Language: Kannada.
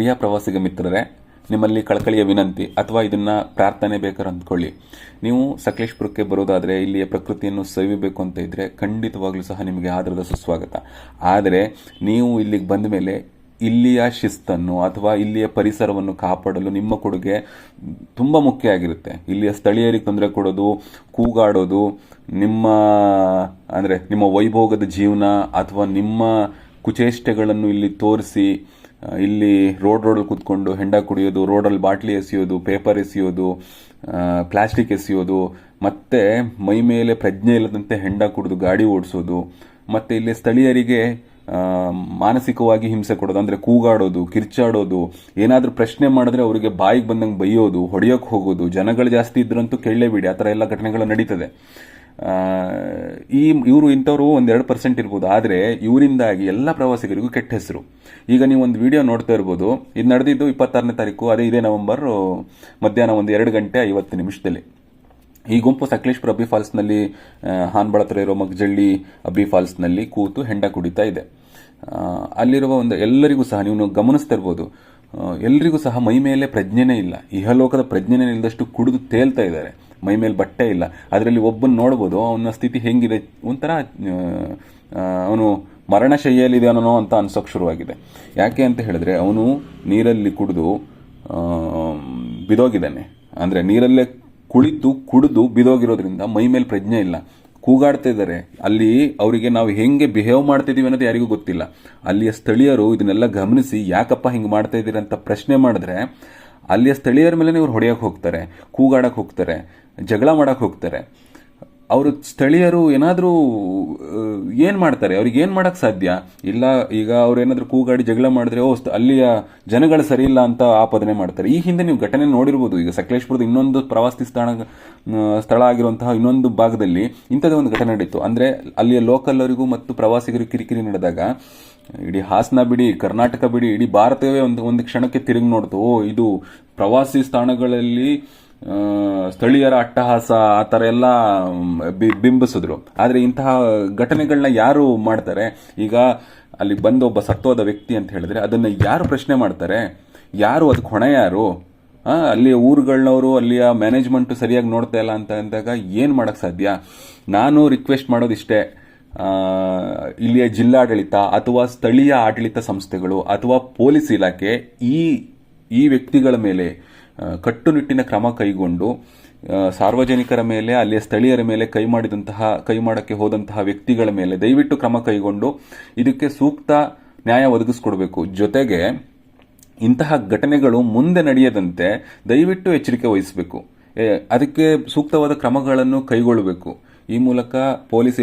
ಪ್ರಿಯ ಪ್ರವಾಸಿಗ ಮಿತ್ರರೇ, ನಿಮ್ಮಲ್ಲಿ ಕಳಕಳಿಯ ವಿನಂತಿ ಅಥವಾ ಇದನ್ನ ಪ್ರಾರ್ಥನೆ ಬೇಕಾದ್ರೆ ಅಂದ್ಕೊಳ್ಳಿ. ನೀವು ಸಕಲೇಶ್ಪುರಕ್ಕೆ ಬರೋದಾದ್ರೆ, ಇಲ್ಲಿಯ ಪ್ರಕೃತಿಯನ್ನು ಸವಿಬೇಕು ಅಂತ ಇದ್ರೆ ಖಂಡಿತವಾಗ್ಲೂ ಸಹ ನಿಮಗೆ ಆದರದ ಸುಸ್ವಾಗತ. ಆದರೆ ನೀವು ಇಲ್ಲಿಗೆ ಬಂದ ಮೇಲೆ ಇಲ್ಲಿಯ ಶಿಸ್ತನ್ನು ಅಥವಾ ಇಲ್ಲಿಯ ಪರಿಸರವನ್ನು ಕಾಪಾಡಲು ನಿಮ್ಮ ಕೊಡುಗೆ ತುಂಬ ಮುಖ್ಯ ಆಗಿರುತ್ತೆ. ಇಲ್ಲಿಯ ಸ್ಥಳೀಯರಿಗೆ ತೊಂದರೆ ಕೊಡೋದು, ಕೂಗಾಡೋದು, ನಿಮ್ಮ, ಅಂದರೆ ನಿಮ್ಮ ವೈಭೋಗದ ಜೀವನ ಅಥವಾ ನಿಮ್ಮ ಕುಚೇಷ್ಟೆಗಳನ್ನು ಇಲ್ಲಿ ತೋರಿಸಿ ಇಲ್ಲಿ ರೋಡ್ ರೋಡಲ್ಲಿ ಕೂತ್ಕೊಂಡು ಹೆಂಡ ಕುಡಿಯೋದು, ರೋಡಲ್ಲಿ ಬಾಟ್ಲಿ ಎಸೆಯೋದು, ಪೇಪರ್ ಎಸೆಯೋದು ಪ್ಲಾಸ್ಟಿಕ್ ಎಸೆಯೋದು, ಮತ್ತೆ ಮೈ ಮೇಲೆ ಪ್ರಜ್ಞೆ ಇಲ್ಲದಂತೆ ಹೆಂಡ ಕುಡಿದು ಗಾಡಿ ಓಡಿಸೋದು, ಮತ್ತೆ ಇಲ್ಲಿ ಸ್ಥಳೀಯರಿಗೆ ಮಾನಸಿಕವಾಗಿ ಹಿಂಸೆ ಕೊಡೋದು, ಅಂದ್ರೆ ಕೂಗಾಡೋದು, ಕಿರ್ಚಾಡೋದು, ಏನಾದರೂ ಪ್ರಶ್ನೆ ಮಾಡಿದ್ರೆ ಅವರಿಗೆ ಬಾಯಿಗೆ ಬಂದಂಗೆ ಬೈಯೋದು, ಹೊಡೆಯೋಕೆ ಹೋಗೋದು, ಜನಗಳು ಜಾಸ್ತಿ ಇದ್ರಂತೂ ಕೇಳಲೇಬೇಡಿ, ಆ ಥರ ಎಲ್ಲ ಘಟನೆಗಳು ನಡೀತದೆ. ಈ ಇವರು ಇಂಥವ್ರು ಒಂದೆರಡು ಪರ್ಸೆಂಟ್ ಇರ್ಬೋದು. ಆದರೆ ಇವರಿಂದಾಗಿ ಎಲ್ಲ ಪ್ರವಾಸಿಗರಿಗೂ ಕೆಟ್ಟ ಹೆಸರು. ಈಗ ನೀವು ಒಂದು ವಿಡಿಯೋ ನೋಡ್ತಾ ಇರ್ಬೋದು. ಇದು ನಡೆದಿದ್ದು ಇಪ್ಪತ್ತಾರನೇ ತಾರೀಕು, ಅದೇ ಇದೇ ನವೆಂಬರ್, ಮಧ್ಯಾಹ್ನ ಒಂದು ಎರಡು ಗಂಟೆ ಐವತ್ತು ನಿಮಿಷದಲ್ಲಿ. ಈ ಗುಂಪು ಸಕಲೇಶ್ಪುರ ಅಬ್ಬಿ ಫಾಲ್ಸ್ನಲ್ಲಿ ನಲ್ಲಿ ಹತ್ರ ಇರೋ ಮಗ್ಜಳ್ಳಿ ಅಬ್ಬಿ ಫಾಲ್ಸ್ನಲ್ಲಿ ಕೂತು ಹೆಂಡ ಕುಡಿತಾ ಇದೆ. ಅಲ್ಲಿರುವ ಒಂದು ಎಲ್ಲರಿಗೂ ಸಹ ನೀವು ಗಮನಿಸ್ತಾ ಇರ್ಬೋದು. ಎಲ್ರಿಗೂ ಸಹ ಮೈ ಮೇಲೆ ಪ್ರಜ್ಞೆನೇ ಇಲ್ಲ. ಇಹಲೋಕದ ಪ್ರಜ್ಞೆನೇ ಇಲ್ಲದಷ್ಟು ಕುಡಿದು ತೇಲ್ತಾ ಇದ್ದಾರೆ. ಮೈ ಮೇಲೆ ಬಟ್ಟೆ ಇಲ್ಲ. ಅದರಲ್ಲಿ ಒಬ್ಬನ ನೋಡ್ಬೋದು, ಅವನ ಸ್ಥಿತಿ ಹೆಂಗಿದೆ? ಒಂಥರ ಅವನು ಮರಣಶಯ್ಯಲ್ಲಿದ್ದಾನೋ ಅಂತ ಅನ್ಸೋಕ್ ಶುರುವಾಗಿದೆ. ಯಾಕೆ ಅಂತ ಹೇಳಿದ್ರೆ, ಅವನು ನೀರಲ್ಲಿ ಕುಡಿದು ಬಿದೋಗಿದ್ದಾನೆ. ಅಂದ್ರೆ ನೀರಲ್ಲೇ ಕುಳಿತು, ಕುಡಿದು ಬಿದೋಗಿರೋದ್ರಿಂದ ಮೈ ಮೇಲೆ ಪ್ರಜ್ಞೆ ಇಲ್ಲ. ಕೂಗಾಡ್ತಾ ಇದ್ದಾರೆ. ಅಲ್ಲಿ ಅವರಿಗೆ ನಾವು ಹೆಂಗೆ ಬಿಹೇವ್ ಮಾಡ್ತಿದ್ದೀವಿ ಅನ್ನೋದು ಯಾರಿಗೂ ಗೊತ್ತಿಲ್ಲ. ಅಲ್ಲಿಯ ಸ್ಥಳೀಯರು ಇದನ್ನೆಲ್ಲ ಗಮನಿಸಿ, ಯಾಕಪ್ಪ ಹಿಂಗೆ ಮಾಡ್ತಾ ಇದ್ದೀರಿ ಅಂತ ಪ್ರಶ್ನೆ ಮಾಡಿದ್ರೆ, ಅಲ್ಲಿಯ ಸ್ಥಳೀಯರ ಮೇಲೆ ಇವ್ರು ಹೊಡೆಯಕ್ಕೆ ಹೋಗ್ತಾರೆ ಕೂಗಾಡಕ್ಕೆ ಹೋಗ್ತಾರೆ, ಜಗಳ ಮಾಡಕ್ಕೆ ಹೋಗ್ತಾರೆ. ಅವರು ಸ್ಥಳೀಯರು ಏನಾದರೂ ಏನು ಮಾಡ್ತಾರೆ? ಅವ್ರಿಗೆ ಏನು ಮಾಡೋಕ್ಕೆ ಸಾಧ್ಯ? ಇಲ್ಲ, ಈಗ ಅವ್ರು ಏನಾದರೂ ಕೂಗಾಡಿ ಜಗಳ ಮಾಡಿದ್ರೆ, ಓ ಅಲ್ಲಿಯ ಜನಗಳು ಸರಿ ಇಲ್ಲ ಅಂತ ಆಪಾದನೆ ಮಾಡ್ತಾರೆ. ಈ ಹಿಂದೆ ನೀವು ಘಟನೆ ನೋಡಿರ್ಬೋದು. ಈಗ ಸಕಲೇಶ್ಪುರದ ಇನ್ನೊಂದು ಪ್ರವಾಸಿ ಸ್ಥಾನ ಸ್ಥಳ ಆಗಿರುವಂತಹ ಇನ್ನೊಂದು ಭಾಗದಲ್ಲಿ ಇಂಥದ್ದೇ ಒಂದು ಘಟನೆ ನಡೀತು. ಅಂದರೆ ಅಲ್ಲಿಯ ಲೋಕಲ್ಲರಿಗೂ ಮತ್ತು ಪ್ರವಾಸಿಗರಿಗೂ ಕಿರಿಕಿರಿ ನಡೆದಾಗ, ಇಡೀ ಹಾಸನ ಬಿಡಿ, ಕರ್ನಾಟಕ ಬಿಡಿ, ಇಡೀ ಭಾರತವೇ ಒಂದು ಒಂದು ಕ್ಷಣಕ್ಕೆ ತಿರುಗಿ ನೋಡ್ತು. ಓ, ಇದು ಪ್ರವಾಸಿ ಸ್ಥಾನಗಳಲ್ಲಿ ಸ್ಥಳೀಯರ ಅಟ್ಟಹಾಸ ಆ ಥರ ಎಲ್ಲ ಬಿಂಬಿಸಿದ್ರು. ಆದರೆ ಇಂತಹ ಘಟನೆಗಳನ್ನ ಯಾರು ಮಾಡ್ತಾರೆ? ಈಗ ಅಲ್ಲಿ ಬಂದು ಒಬ್ಬ ಸತ್ತೋದ ವ್ಯಕ್ತಿ ಅಂತ ಹೇಳಿದ್ರೆ ಅದನ್ನ ಯಾರು ಪ್ರಶ್ನೆ ಮಾಡ್ತಾರೆ? ಯಾರು ಅದಕ್ಕೆ ಹೊಣೆ ಯಾರು? ಆ, ಅಲ್ಲಿಯ ಊರುಗಳನ್ನವರು ಅಲ್ಲಿಯ ಮ್ಯಾನೇಜ್ಮೆಂಟ್ ಸರಿಯಾಗಿ ನೋಡ್ತಾ ಇಲ್ಲ ಅಂತ ಅಂದಾಗ ಏನು ಮಾಡಕ್ ಸಾಧ್ಯ? ನಾನು ರಿಕ್ವೆಸ್ಟ್ ಮಾಡೋದಿಷ್ಟೇ. ಇಲ್ಲಿಯ ಜಿಲ್ಲಾಡಳಿತ ಅಥವಾ ಸ್ಥಳೀಯ ಆಡಳಿತ ಸಂಸ್ಥೆಗಳು ಅಥವಾ ಪೊಲೀಸ್ ಇಲಾಖೆ ಈ ಈ ವ್ಯಕ್ತಿಗಳ ಮೇಲೆ ಕಟ್ಟುನಿಟ್ಟಿನ ಕ್ರಮ ಕೈಗೊಂಡು ಸಾರ್ವಜನಿಕರ ಮೇಲೆ, ಅಲ್ಲಿಯ ಸ್ಥಳೀಯರ ಮೇಲೆ ಕೈ ಮಾಡಿದಂತಹ, ಕೈ ಮಾಡಕ್ಕೆ ಹೋದಂತಹ ವ್ಯಕ್ತಿಗಳ ಮೇಲೆ ದಯವಿಟ್ಟು ಕ್ರಮ ಕೈಗೊಂಡು ಇದಕ್ಕೆ ಸೂಕ್ತ ನ್ಯಾಯ ಒದಗಿಸ್ಕೊಡ್ಬೇಕು. ಜೊತೆಗೆ ಇಂತಹ ಘಟನೆಗಳು ಮುಂದೆ ನಡೆಯದಂತೆ ದಯವಿಟ್ಟು ಎಚ್ಚರಿಕೆ ವಹಿಸಬೇಕು. ಅದಕ್ಕೆ ಸೂಕ್ತವಾದ ಕ್ರಮಗಳನ್ನು ಕೈಗೊಳ್ಳಬೇಕು. ಈ ಮೂಲಕ ಪೊಲೀಸ್